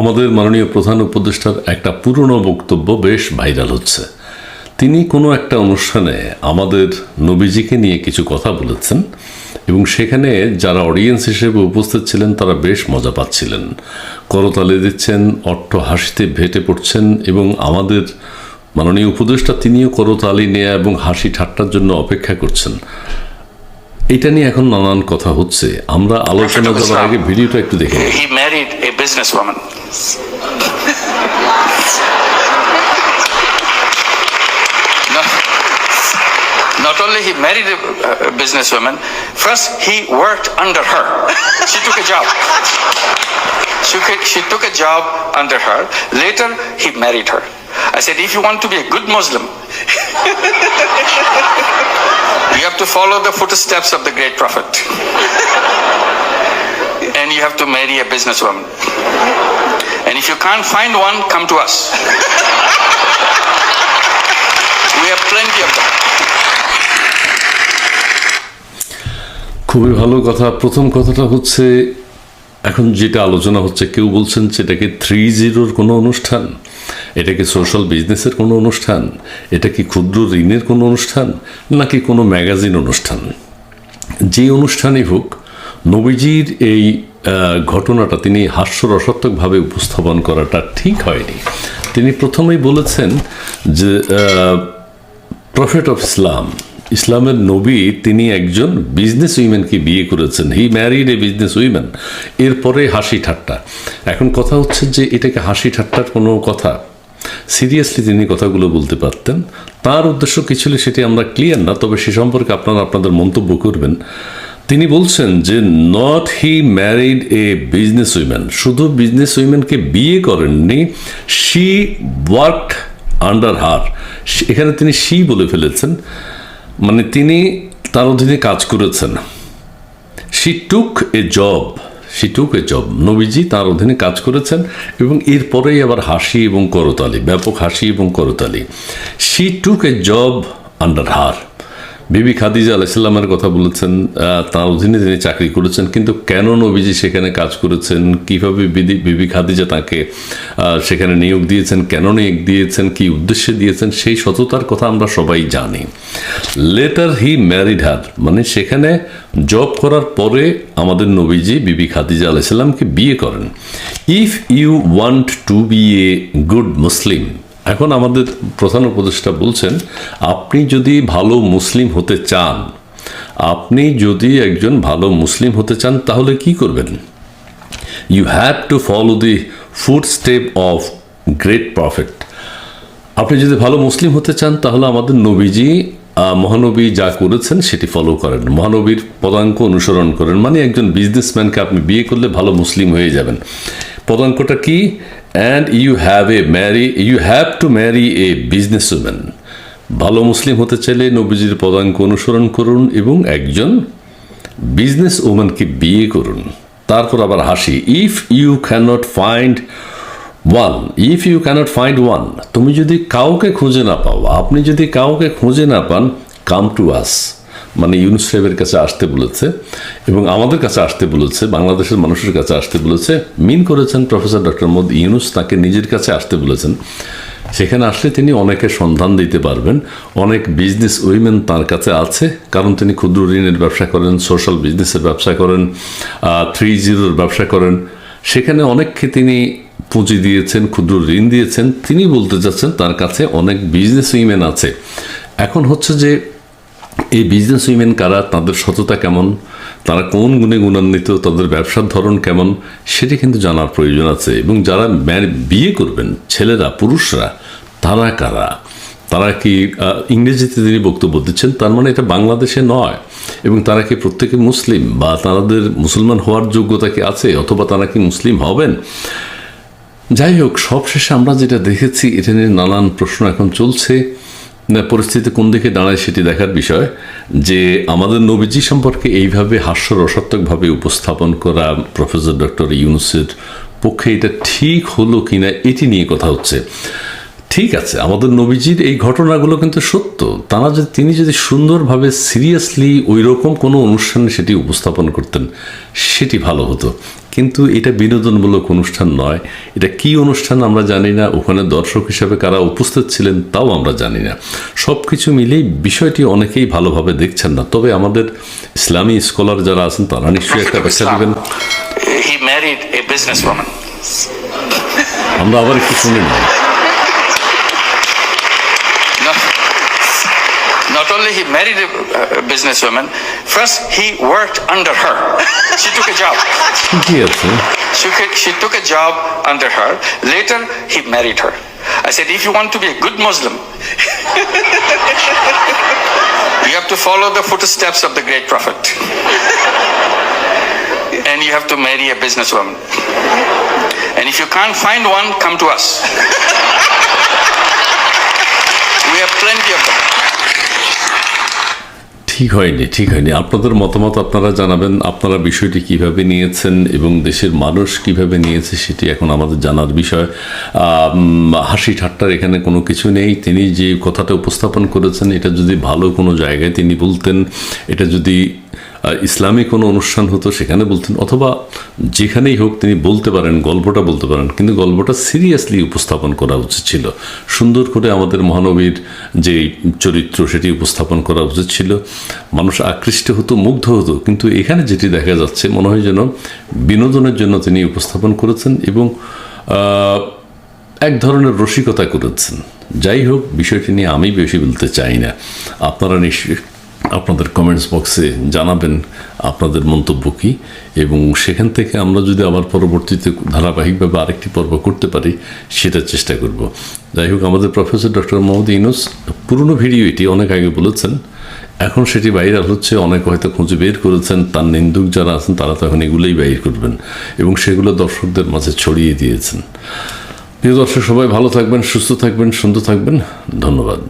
আমাদের মাননীয় প্রধান উপদেষ্টার একটা পুরনো বক্তব্য বেশ ভাইরাল হচ্ছে। তিনি কোনো একটা অনুষ্ঠানে আমাদের নবীজিকে নিয়ে কিছু কথা বলেছেন এবং সেখানে যারা অডিয়েন্স হিসেবে উপস্থিত ছিলেন, তারা বেশ মজা পাচ্ছিলেন। করতালে দিচ্ছেন, অট্ট হাসিতে ভেটে পড়ছেন এবং আমাদের মাননীয় উপদেষ্টা তিনিও করতালি নেয়া এবং হাসি ঠাট্টার জন্য অপেক্ষা করছেন। এটা নিয়ে এখন নানান কথা হচ্ছে আমরা আলোচনা করার আগে ভিডিওটা একটু দেখে। He married a businesswoman. No, not only he married a, a businesswoman, first he worked under her. She took a job. She, she took a job under her. Later, he married her. I said, if you want to be a good Muslim, you have to follow the footsteps of the great prophet. and you have to marry a businesswoman. And if you can't find one, come to us. we have plenty of them. খুবই ভালো কথা প্রথম কথাটা হচ্ছে এখন যেটা আলোচনা হচ্ছে, কেউ বলছেন সেটাকে থ্রি জিরোর কোনো অনুষ্ঠান এটা কি সোশ্যাল বিজনেসের কোনো অনুষ্ঠান, এটা কি ক্ষুদ্র ঋণের কোনো অনুষ্ঠান, নাকি কোনো ম্যাগাজিন অনুষ্ঠান? যে অনুষ্ঠানই হোক, নবীজির এই ঘটনাটা তিনি হাস্যরসাত্মকভাবে উপস্থাপন করাটা ঠিক হয়নি। তিনি প্রথমেই বলেছেন যে প্রফেট অফ ইসলাম ইসলামের নবী তিনি একজন বিজনেস উইমেনকে বিয়ে করেছেন। He married a business women এরপরে হাসি ঠাট্টা। এখন কথা হচ্ছে যে এটাকে হাসি ঠাট্টার কোনো কথা সিরিয়াসলি তিনি কথাগুলো বলতে পারতেন। তার উদ্দেশ্য কি ছিল সেটি আমরা ক্লিয়ার না, তবে সে সম্পর্কে আপনারা আপনাদের মন্তব্য করবেন। তিনি বলছেন যে not he married a business woman শুধু বিজনেস উইমেনকে বিয়ে করেননি শি ওয়ার্ক আন্ডার হার এখানে তিনি শি বলে ফেলেছেন। মানে তিনি তার অধীনে কাজ করেছেন। She took a job she took a job নবীজি তার অধীনে কাজ করেছেন এবং এরপরেই আবার হাসি এবং করতালি, ব্যাপক হাসি এবং করতালি। She took a job under her Bibi Khadija আলাইসাল্লামের কথা বলেছেন তার অধীনে তিনি চাকরি করেছেন, কিন্তু কেন নবীজি সেখানে কাজ করেছেন? কীভাবে বিবি খাদিজা তাকে সেখানে নিয়োগ দিয়েছেন? কেন নিয়োগ দিয়েছেন? কি উদ্দেশ্যে দিয়েছেন? সেই সততার কথা আমরা সবাই জানি। লেটার হি ম্যারিড হার মানে সেখানে জব করার পরে আমাদের নবীজি বিবি খাদিজা আলাইসাল্লামকে বিয়ে করেন। If you want to be a good Muslim এখন আমাদের প্রধান উপদেষ্টা বলছেন, আপনি যদি ভালো মুসলিম হতে চান, আপনি যদি একজন ভালো মুসলিম হতে চান, তাহলে কি করবেন? You have to follow the footstep of great prophet আপনি যদি ভালো মুসলিম হতে চান, তাহলে আমাদের নবীজি মহানবী যা করেছেন, সেটি ফলো করেন। মহানবীর পদাঙ্ক অনুসরণ করেন। মানে একজন বিজনেসম্যানকে আপনি বিয়ে করলে ভালো মুসলিম হয়ে যাবেন। পদাঙ্কটা কি? And you have a marry you have to marry a business woman ভালো মুসলিম হতে চাইলে নবীজির পদাঙ্ক অনুসরণ করুন এবং একজন বিজনেস ওম্যানকে বিয়ে করুন। তারপর আবার হাসি if you cannot find one if you cannot find one তুমি যদি কাউকে খুঁজে না পাও, আপনি যদি কাউকে খুঁজে না পান কাম টু আস মানে ইউনুস সাহেবের কাছে আসতে বলেছে এবং আমাদের কাছে আসতে বলেছে, বাংলাদেশের মানুষের কাছে আসতে বলেছে। মিন করেছেন প্রফেসর ডক্টর মোদ ইউনুস, তাকে নিজের কাছে আসতে বলেছেন। সেখানে আসলে তিনি অনেকের সন্ধান দিতে পারবেন। অনেক বিজনেস উইমেন তার কাছে আছে, কারণ তিনি ক্ষুদ্র ঋণের ব্যবসা করেন সোশ্যাল বিজনেসের ব্যবসা করেন থ্রি জিরোর ব্যবসা করেন। সেখানে অনেককে তিনি পুঁজি দিয়েছেন, ক্ষুদ্র ঋণ দিয়েছেন। তিনি বলতে চাচ্ছেন তার কাছে অনেক বিজনেস উইমেন আছে। এখন হচ্ছে যে এই বিজনেস উইমেন কারা, তাদের সততা কেমন, তারা কোন গুণে গুণান্বিত, তাদের ব্যবসার ধরন কেমন, সেটি কিন্তু জানার প্রয়োজন আছে। এবং যারা বিয়ে করবেন, ছেলেরা, পুরুষরা, তারা কারা? তারা কি ইংরেজিতে তিনি বক্তব্য দিচ্ছেন, তার মানে এটা বাংলাদেশে নয়। এবং তারা কি প্রত্যেকে মুসলিম? বা তাদের মুসলমান হওয়ার যোগ্যতা কি আছে, অথবা তারা কি মুসলিম হবেন? যাই হোক, সবশেষে আমরা যেটা দেখেছি, এটা নিয়ে নানান প্রশ্ন এখন চলছে। পরিস্থিতি কোন দিকে দাঁড়ায় সেটি দেখার বিষয় যে আমাদের নবীজি সম্পর্কে এইভাবে হাস্যরসাত্মকভাবে উপস্থাপন করা প্রফেসর ডক্টর ইউনুসের পক্ষে এটা ঠিক হলো কিনা এটি নিয়ে কথা হচ্ছে। ঠিক আছে আমাদের নবীজির এই ঘটনাগুলো কিন্তু সত্য। তারা যদি তিনি যদি সুন্দরভাবে সিরিয়াসলি ওই রকম কোনো অনুষ্ঠানে সেটি উপস্থাপন করতেন সেটি ভালো হতো। কিন্তু এটা বিনোদনমূলক অনুষ্ঠান নয়। এটা কি অনুষ্ঠান আমরা জানি না। ওখানে দর্শক হিসাবে কারা উপস্থিত ছিলেন তাও আমরা জানি না। সব কিছু মিলেই বিষয়টি অনেকেই ভালোভাবে দেখছেন না। তবে আমাদের ইসলামী স্কলার যারা আছেন তারা নিশ্চয়ই একটা ব্যাখ্যা দেবেন. আমরা আবার একটু শুনে নিই Not only he married a businesswoman, first he worked under her. she took a job. she, she took a job under her. Later he married her. I said, if you want to be a good Muslim, you have to follow the footsteps of the great prophet. and you have to marry a businesswoman. And if you can't find one, come to us. ঠিক হয়নি ঠিক হয়নি। আপনাদের মতামত আপনারা জানাবেন, আপনারা বিষয়টি কীভাবে নিয়েছেন এবং দেশের মানুষ কীভাবে নিয়েছে সেটি এখন আমাদের জানার বিষয়। হাসি ঠাট্টার এখানে কোনো কিছু নেই। তিনি যে কথাটা উপস্থাপন করেছেন, এটা যদি ভালো কোনো জায়গায় তিনি বলতেন, এটা যদি ইসলামী কোনো অনুষ্ঠান হতো, সেখানে বলতেন, অথবা যেখানেই হোক তিনি বলতে পারেন, গল্পটা বলতে পারেন, কিন্তু গল্পটা সিরিয়াসলি উপস্থাপন করা উচিত ছিল। সুন্দর করে আমাদের মহানবীর যে চরিত্র, সেটি উপস্থাপন করা উচিত ছিল। মানুষ আকৃষ্ট হতো, মুগ্ধ হতো, কিন্তু এখানে যেটি দেখা যাচ্ছে, মনে হয় যেন বিনোদনের জন্য তিনি উপস্থাপন করেছেন এবং এক ধরনের রসিকতা করেছেন। যাই হোক, বিষয়টি নিয়ে আমি বেশি বলতে চাই না। আপনারা নিশ্চয়ই আপনাদের কমেন্টস বক্সে জানাবেন আপনাদের মন্তব্য কী, এবং সেখান থেকে আমরা যদি আবার পরবর্তীতে ধারাবাহিকভাবে আরেকটি পর্ব করতে পারি, সেটার চেষ্টা করব। যাই হোক, আমাদের প্রফেসর ডক্টর মোহাম্মদ ইউনুস, পুরনো ভিডিও এটি অনেক আগে বলেছেন, এখন সেটি ভাইরাল হচ্ছে, অনেক হয়তো খুঁজে বের করেছেন, তার নিন্দুক যারা আছেন, তারা তো এখন এগুলোই বাইর করবেন, এবং সেগুলো দর্শকদের মাঝে ছড়িয়ে দিয়েছেন। প্রিয় দর্শক, সবাই ভালো থাকবেন, সুস্থ থাকবেন, সুন্দর থাকবেন, ধন্যবাদ।